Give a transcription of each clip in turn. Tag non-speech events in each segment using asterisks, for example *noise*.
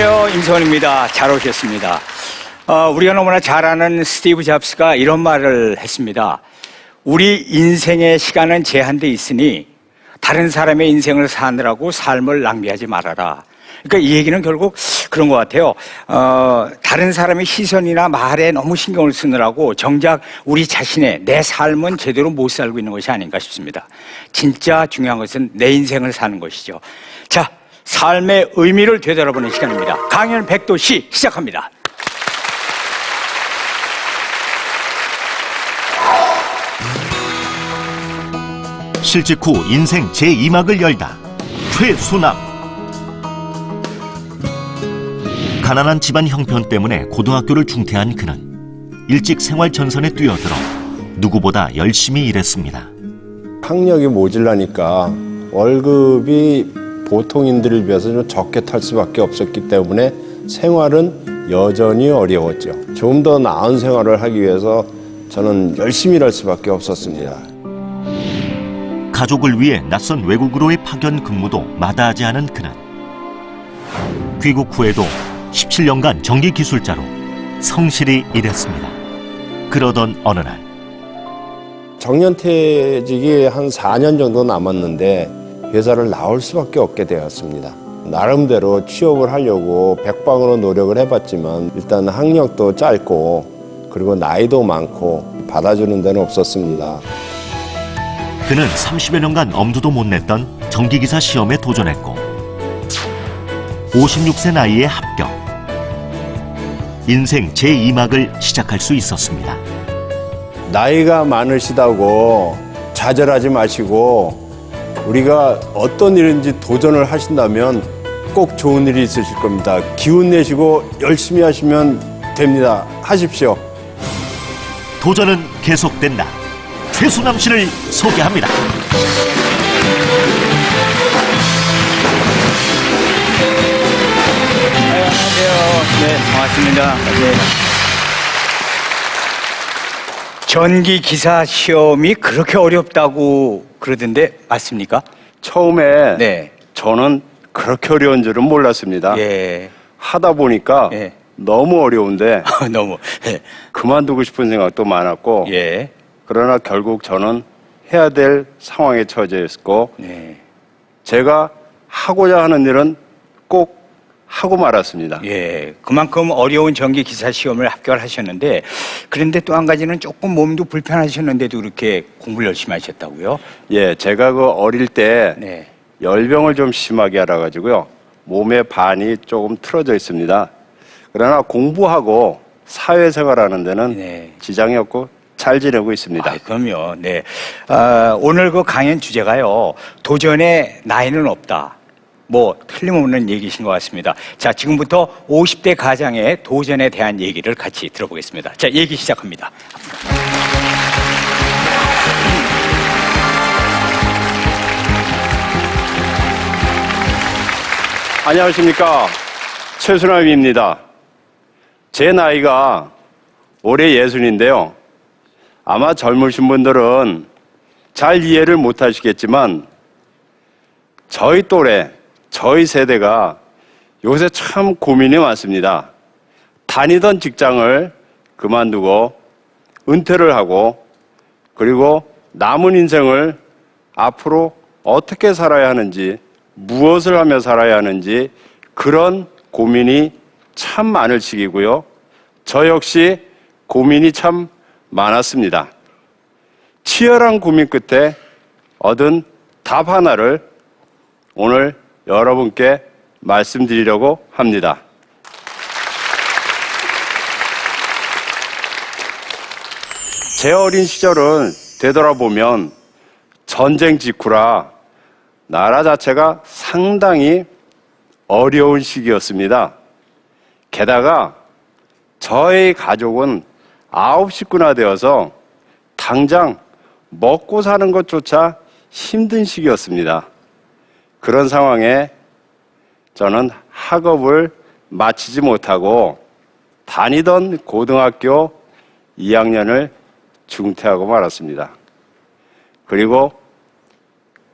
안녕하세요. 임성원입니다. 잘 오셨습니다. 어, 우리가 너무나 잘 아는 스티브 잡스가 이런 말을 했습니다. 우리 인생의 시간은 제한돼 있으니 다른 사람의 인생을 사느라고 삶을 낭비하지 말아라. 그러니까 이 얘기는 결국 그런 것 같아요. 어, 다른 사람의 시선이나 말에 너무 신경을 쓰느라고 정작 우리 자신의 내 삶은 제대로 못 살고 있는 것이 아닌가 싶습니다. 진짜 중요한 것은 내 인생을 사는 것이죠. 자, 삶의 의미를 되돌아보는 시간입니다. 강연 백도시 시작합니다. 실직 후 인생 제2막을 열다. 최수남. 가난한 집안 형편 때문에 고등학교를 중퇴한 그는 일찍 생활 전선에 뛰어들어 누구보다 열심히 일했습니다. 학력이 모질라니까 월급이 보통인들에 비해서 좀 적게 탈 수밖에 없었기 때문에 생활은 여전히 어려웠죠. 좀 더 나은 생활을 하기 위해서 저는 열심히 일할 수밖에 없었습니다. 가족을 위해 낯선 외국으로의 파견 근무도 마다하지 않은 그는 귀국 후에도 17년간 전기 기술자로 성실히 일했습니다. 그러던 어느 날 정년퇴직이 한 4년 정도 남았는데 회사를 나올 수밖에 없게 되었습니다. 나름대로 취업을 하려고 백방으로 노력을 해봤지만 일단 학력도 짧고 그리고 나이도 많고 받아주는 데는 없었습니다. 그는 30여 년간 엄두도 못 냈던 전기기사 시험에 도전했고 56세 나이에 합격. 인생 제2막을 시작할 수 있었습니다. 나이가 많으시다고 좌절하지 마시고 우리가 어떤 일인지 도전을 하신다면 꼭 좋은 일이 있으실 겁니다. 기운 내시고 열심히 하시면 됩니다. 하십시오. 도전은 계속된다. 최수남 씨를 소개합니다. 네, 안녕하세요. 네, 반갑습니다. 네. 전기 기사 시험이 그렇게 어렵다고 그러던데 맞습니까? 처음에 네. 저는 그렇게 어려운 줄은 몰랐습니다. 예. 하다 보니까 예. 너무 어려운데 *laughs* 너무. 예. 그만두고 싶은 생각도 많았고 예. 그러나 결국 저는 해야 될 상황에 처해 있었고 네. 제가 하고자 하는 일은 꼭 하고 말았습니다. 예, 그만큼 어려운 전기 기사 시험을 합격을 하셨는데 그런데 또 한 가지는 조금 몸도 불편하셨는데도 그렇게 공부를 열심히 하셨다고요? 예, 제가 그 어릴 때 네. 열병을 좀 심하게 알아가지고요. 몸의 반이 조금 틀어져 있습니다. 그러나 공부하고 사회생활 하는 데는 네. 지장이 없고 잘 지내고 있습니다. 아, 그럼요. 네. 아, 오늘 그 강연 주제가요. 도전에 나이는 없다. 뭐 틀림없는 얘기신 것 같습니다. 자, 지금부터 50대 가장의 도전에 대한 얘기를 같이 들어보겠습니다. 자, 얘기 시작합니다. 안녕하십니까. 최순남입니다. 제 나이가 올해 예순인데요. 아마 젊으신 분들은 잘 이해를 못 하시겠지만 저희 또래, 저희 세대가 요새 참 고민이 많습니다. 다니던 직장을 그만두고 은퇴를 하고 그리고 남은 인생을 앞으로 어떻게 살아야 하는지 무엇을 하며 살아야 하는지 그런 고민이 참 많을 시기고요. 저 역시 고민이 참 많았습니다. 치열한 고민 끝에 얻은 답 하나를 오늘 여러분께 말씀드리려고 합니다. 제 어린 시절을 되돌아보면 전쟁 직후라 나라 자체가 상당히 어려운 시기였습니다. 게다가 저의 가족은 아홉 식구나 되어서 당장 먹고 사는 것조차 힘든 시기였습니다. 그런 상황에 저는 학업을 마치지 못하고 다니던 고등학교 2학년을 중퇴하고 말았습니다. 그리고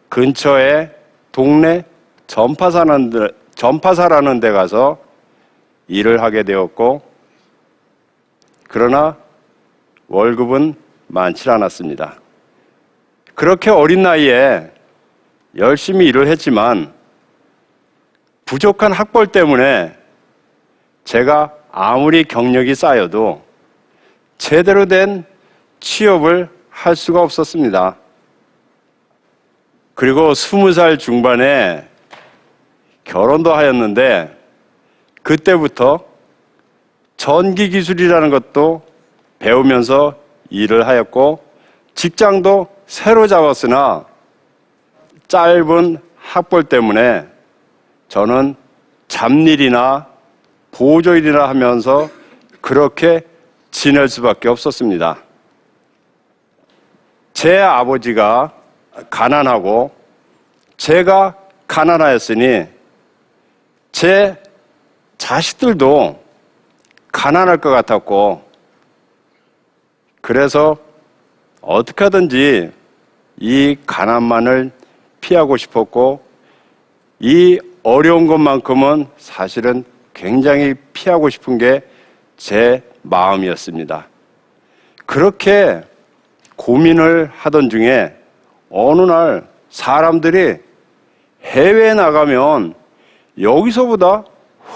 근처에 동네 전파사라는 데, 전파사라는 데 가서 일을 하게 되었고, 그러나 월급은 많지 않았습니다. 그렇게 어린 나이에 열심히 일을 했지만 부족한 학벌 때문에 제가 아무리 경력이 쌓여도 제대로 된 취업을 할 수가 없었습니다. 그리고 스무 살 중반에 결혼도 하였는데 그때부터 전기 기술이라는 것도 배우면서 일을 하였고 직장도 새로 잡았으나 짧은 학벌 때문에 저는 잡일이나 보조일이나 하면서 그렇게 지낼 수밖에 없었습니다. 제 아버지가 가난하고 제가 가난하였으니 제 자식들도 가난할 것 같았고 그래서 어떻게 하든지 이 가난만을 피하고 싶었고 이 어려운 것만큼은 사실은 굉장히 피하고 싶은 게 제 마음이었습니다. 그렇게 고민을 하던 중에 어느 날 사람들이 해외에 나가면 여기서보다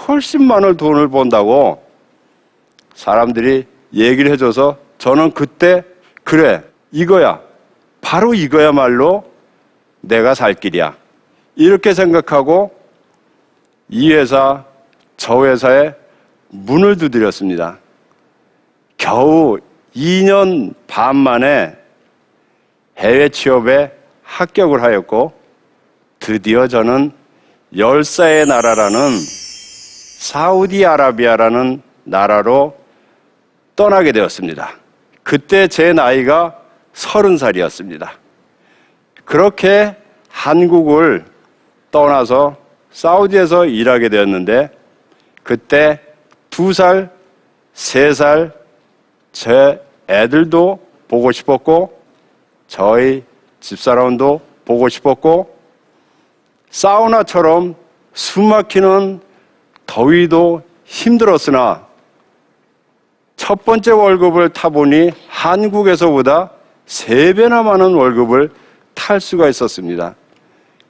훨씬 많은 돈을 번다고 사람들이 얘기를 해줘서 저는 그때 그래 이거야 바로 이거야말로 내가 살 길이야 이렇게 생각하고 이 회사 저 회사에 문을 두드렸습니다. 겨우 2년 반 만에 해외 취업에 합격을 하였고 드디어 저는 열사의 나라라는 사우디아라비아라는 나라로 떠나게 되었습니다. 그때 제 나이가 서른 살이었습니다. 그렇게 한국을 떠나서 사우디에서 일하게 되었는데 그때 두 살, 세 살 제 애들도 보고 싶었고 저희 집사람도 보고 싶었고 사우나처럼 숨막히는 더위도 힘들었으나 첫 번째 월급을 타보니 한국에서보다 세 배나 많은 월급을 탈 수가 있었습니다.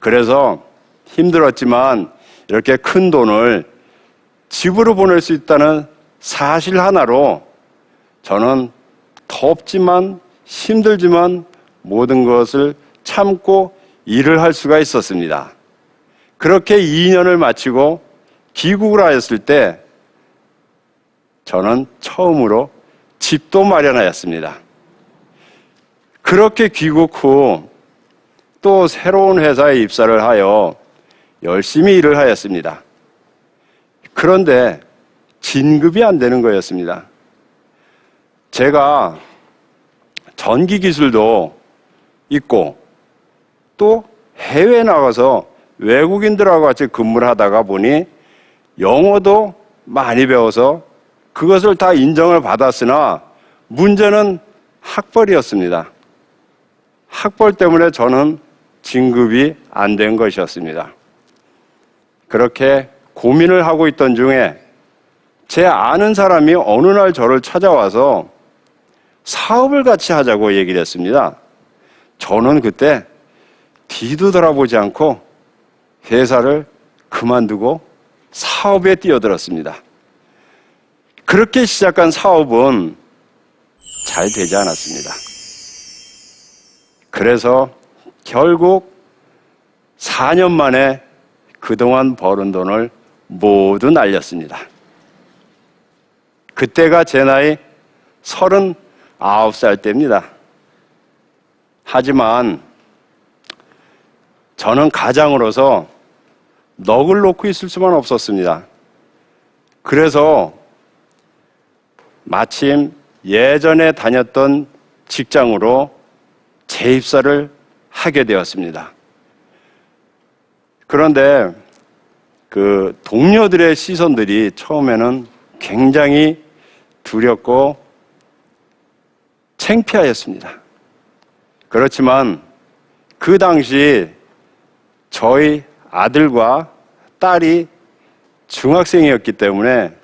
그래서 힘들었지만 이렇게 큰 돈을 집으로 보낼 수 있다는 사실 하나로 저는 덥지만 힘들지만 모든 것을 참고 일을 할 수가 있었습니다. 그렇게 2년을 마치고 귀국을 하였을 때 저는 처음으로 집도 마련하였습니다. 그렇게 귀국 후 또 새로운 회사에 입사를 하여 열심히 일을 하였습니다. 그런데 진급이 안 되는 거였습니다. 제가 전기 기술도 있고 또 해외에 나가서 외국인들하고 같이 근무를 하다가 보니 영어도 많이 배워서 그것을 다 인정을 받았으나 문제는 학벌이었습니다. 학벌 때문에 저는 진급이 안 된 것이었습니다. 그렇게 고민을 하고 있던 중에 제 아는 사람이 어느 날 저를 찾아와서 사업을 같이 하자고 얘기를 했습니다. 저는 그때 뒤도 돌아보지 않고 회사를 그만두고 사업에 뛰어들었습니다. 그렇게 시작한 사업은 잘 되지 않았습니다. 그래서 결국 4년 만에 그동안 벌은 돈을 모두 날렸습니다. 그때가 제 나이 39살 때입니다. 하지만 저는 가장으로서 넋을 놓고 있을 수만 없었습니다. 그래서 마침 예전에 다녔던 직장으로 재입사를 하게 되었습니다. 그런데 그 동료들의 시선들이 처음에는 굉장히 두렵고 창피하였습니다. 그렇지만 그 당시 저희 아들과 딸이 중학생이었기 때문에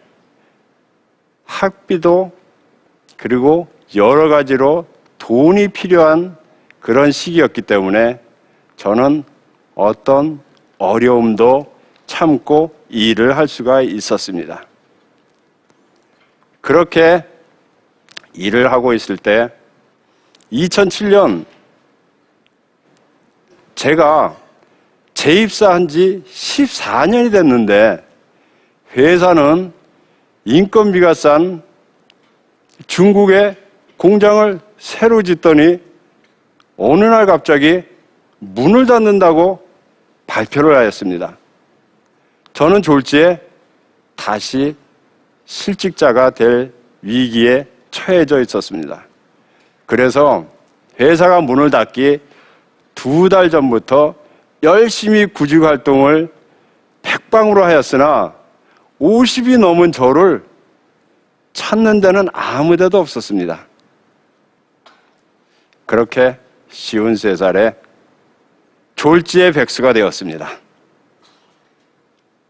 학비도 그리고 여러 가지로 돈이 필요한 그런 시기였기 때문에 저는 어떤 어려움도 참고 이 일을 할 수가 있었습니다. 그렇게 일을 하고 있을 때 2007년 제가 재입사한 지 14년이 됐는데 회사는 인건비가 싼 중국에 공장을 새로 짓더니 어느 날 갑자기 문을 닫는다고 발표를 하였습니다. 저는 졸지에 다시 실직자가 될 위기에 처해져 있었습니다. 그래서 회사가 문을 닫기 두 달 전부터 열심히 구직 활동을 백방으로 하였으나 50이 넘은 저를 찾는 데는 아무 데도 없었습니다. 그렇게 쉬운 세 살에 졸지의 백수가 되었습니다.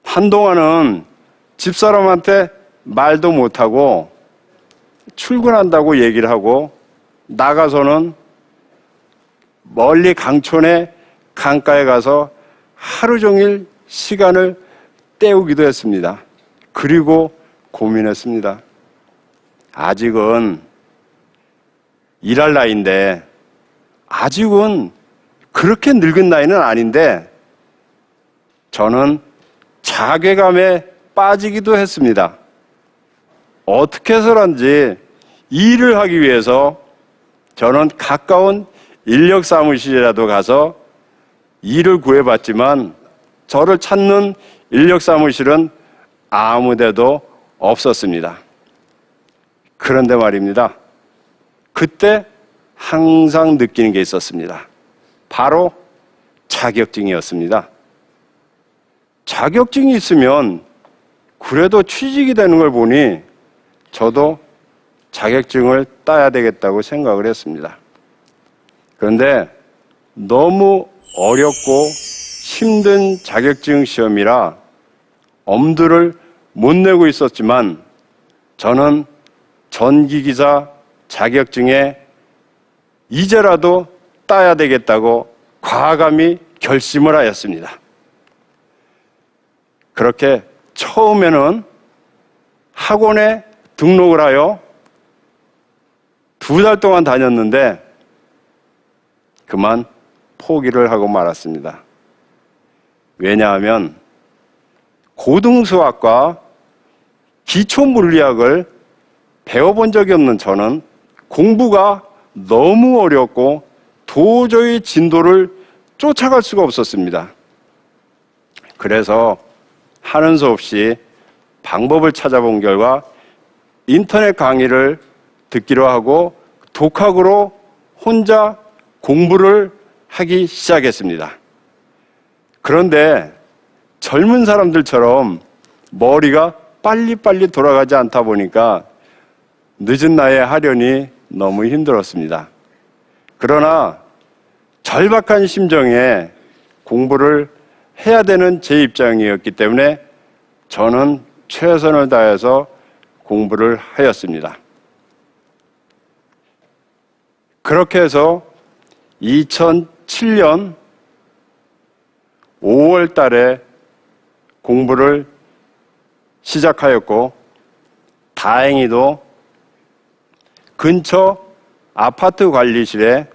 한동안은 집사람한테 말도 못하고 출근한다고 얘기를 하고 나가서는 멀리 강촌에 강가에 가서 하루 종일 시간을 때우기도 했습니다. 그리고 고민했습니다. 아직은 일할 나이인데 아직은 그렇게 늙은 나이는 아닌데 저는 자괴감에 빠지기도 했습니다. 어떻게 해서란지 일을 하기 위해서 저는 가까운 인력 사무실이라도 가서 일을 구해봤지만 저를 찾는 인력 사무실은 아무 데도 없었습니다. 그런데 말입니다. 그때 항상 느끼는 게 있었습니다. 바로 자격증이었습니다. 자격증이 있으면 그래도 취직이 되는 걸 보니 저도 자격증을 따야 되겠다고 생각을 했습니다. 그런데 너무 어렵고 힘든 자격증 시험이라 엄두를 못 내고 있었지만 저는 전기기사 자격증에 이제라도 따야 되겠다고 과감히 결심을 하였습니다. 그렇게 처음에는 학원에 등록을 하여 두 달 동안 다녔는데 그만 포기를 하고 말았습니다. 왜냐하면 고등수학과 기초 물리학을 배워본 적이 없는 저는 공부가 너무 어렵고 도저히 진도를 쫓아갈 수가 없었습니다. 그래서 하는 수 없이 방법을 찾아본 결과 인터넷 강의를 듣기로 하고 독학으로 혼자 공부를 하기 시작했습니다. 그런데 젊은 사람들처럼 머리가 빨리빨리 돌아가지 않다 보니까 늦은 나이에 하려니 너무 힘들었습니다. 그러나 절박한 심정에 공부를 해야 되는 제 입장이었기 때문에 저는 최선을 다해서 공부를 하였습니다. 그렇게 해서 2007년 5월 달에 공부를 시작하였고, 다행히도 근처 아파트 관리실에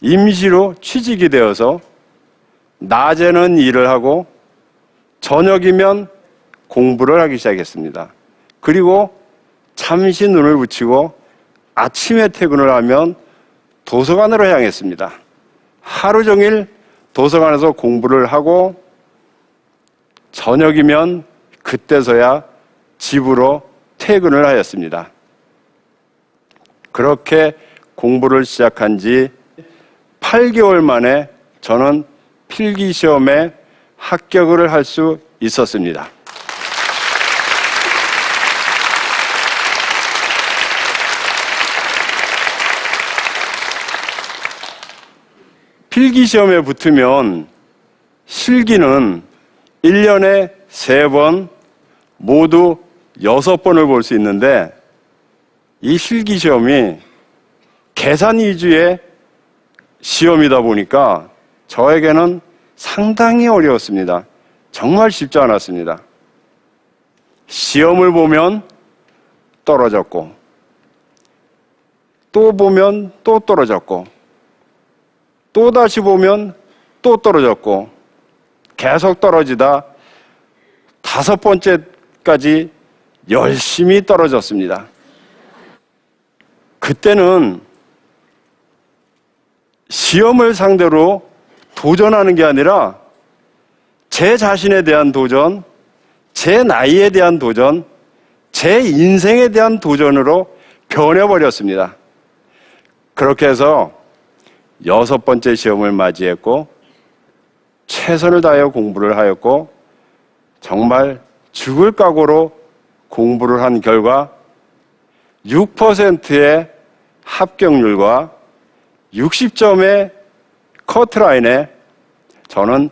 임시로 취직이 되어서 낮에는 일을 하고 저녁이면 공부를 하기 시작했습니다. 그리고 잠시 눈을 붙이고 아침에 퇴근을 하면 도서관으로 향했습니다. 하루 종일 도서관에서 공부를 하고 저녁이면 그때서야 집으로 퇴근을 하였습니다. 그렇게 공부를 시작한 지 8개월 만에 저는 필기 시험에 합격을 할 수 있었습니다. 필기 시험에 붙으면 실기는 1년에 3번, 모두 6번을 볼 수 있는데 이 실기 시험이 계산 위주의 시험이다 보니까 저에게는 상당히 어려웠습니다. 정말 쉽지 않았습니다. 시험을 보면 떨어졌고, 또 보면 또 떨어졌고, 또 다시 보면 또 떨어졌고, 계속 떨어지다 다섯 번째까지 열심히 떨어졌습니다. 그때는 시험을 상대로 도전하는 게 아니라 제 자신에 대한 도전, 제 나이에 대한 도전, 제 인생에 대한 도전으로 변해버렸습니다. 그렇게 해서 여섯 번째 시험을 맞이했고, 최선을 다하여 공부를 하였고, 정말 죽을 각오로 공부를 한 결과 6%의 합격률과 60점의 커트라인에 저는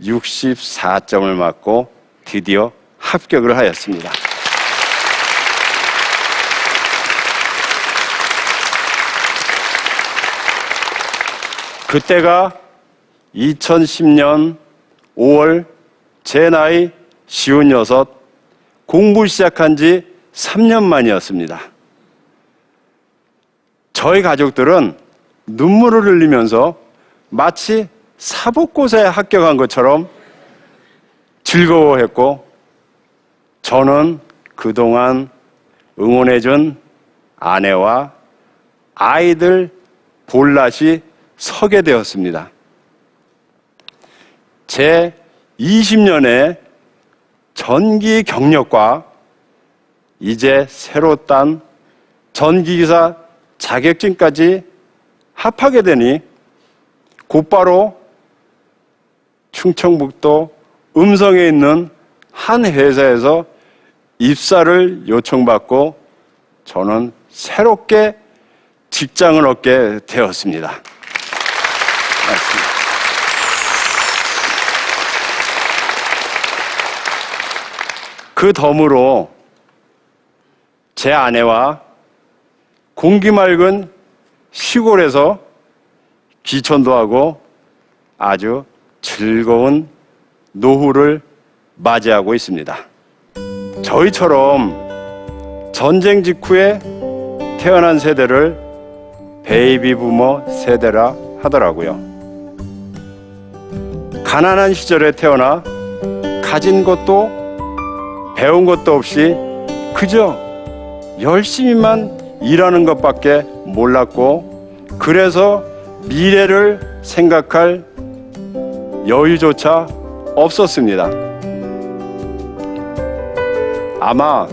64점을 맞고 드디어 합격을 하였습니다. 그때가 2010년 5월 제 나이 쉬운 여섯 공부 시작한 지 3년 만이었습니다. 저희 가족들은 눈물을 흘리면서 마치 사복고사에 합격한 것처럼 즐거워했고 저는 그동안 응원해준 아내와 아이들 볼낯이 서게 되었습니다. 제 20년의 전기 경력과 이제 새로 딴 전기기사 자격증까지 합하게 되니 곧바로 충청북도 음성에 있는 한 회사에서 입사를 요청받고 저는 새롭게 직장을 얻게 되었습니다. 그 덤으로 제 아내와 공기 맑은 시골에서 귀촌도 하고 아주 즐거운 노후를 맞이하고 있습니다. 저희처럼 전쟁 직후에 태어난 세대를 베이비 부머 세대라 하더라고요. 가난한 시절에 태어나 가진 것도 배운 것도 없이 그저 열심히만 일하는 것밖에 몰랐고 그래서 미래를 생각할 여유조차 없었습니다. 아마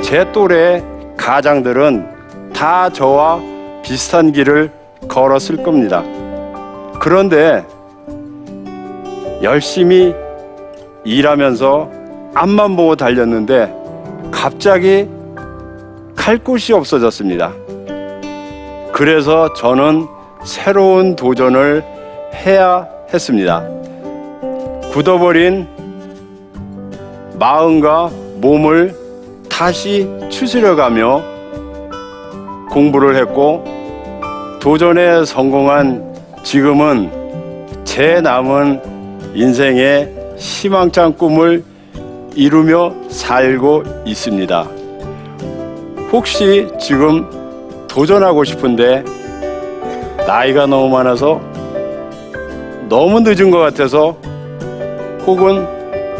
제 또래 가장들은 다 저와 비슷한 길을 걸었을 겁니다. 그런데 열심히 일하면서 앞만 보고 달렸는데 갑자기 갈 곳이 없어졌습니다. 그래서 저는 새로운 도전을 해야 했습니다. 굳어버린 마음과 몸을 다시 추스려가며 공부를 했고 도전에 성공한 지금은 제 남은 인생의 희망찬 꿈을 이루며 살고 있습니다. 혹시 지금 도전하고 싶은데 나이가 너무 많아서 너무 늦은 것 같아서 혹은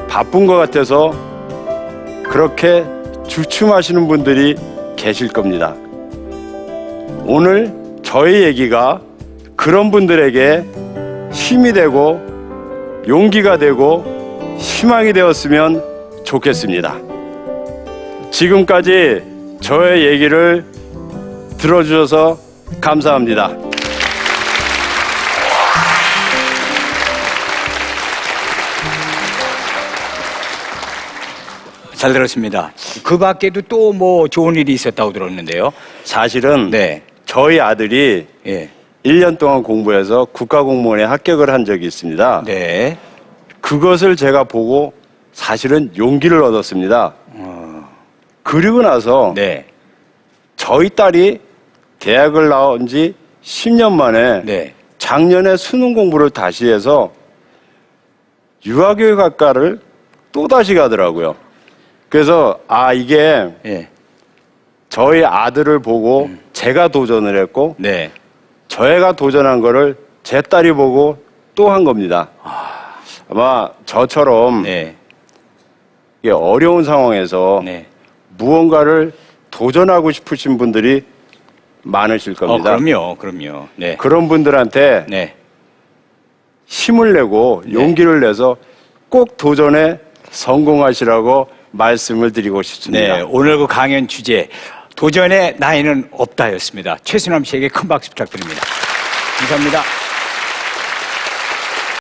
바쁜 것 같아서 그렇게 주춤하시는 분들이 계실 겁니다. 오늘 저의 얘기가 그런 분들에게 힘이 되고 용기가 되고 희망이 되었으면 좋겠습니다. 지금까지 저의 얘기를 들어주셔서 감사합니다. 잘 들었습니다. 그 밖에도 또 뭐 좋은 일이 있었다고 들었는데요. 사실은 네. 저희 아들이 예. 1년 동안 공부해서 국가공무원에 합격을 한 적이 있습니다. 네. 그것을 제가 보고 사실은 용기를 얻었습니다. 그리고 나서 네. 저희 딸이 대학을 나온 지 10년 만에 네. 작년에 수능 공부를 다시 해서 유아교육학과를 또 다시 가더라고요. 그래서 아 이게 예. 저희 아들을 보고 제가 도전을 했고 네. 저애가 도전한 거를 제 딸이 보고 또 한 겁니다. 아 마 저처럼 네. 이게 어려운 상황에서 네. 무언가를 도전하고 싶으신 분들이 많으실 어, 겁니다. 그럼요. 그럼요. 네. 그런 분들한테 네. 힘을 내고 용기를 내서 꼭 도전에 성공하시라고 말씀을 드리고 싶습니다. 네. 오늘 그 강연 주제 도전의 나이는 없다였습니다. 최순남 씨에게 큰 박수 부탁드립니다. 감사합니다.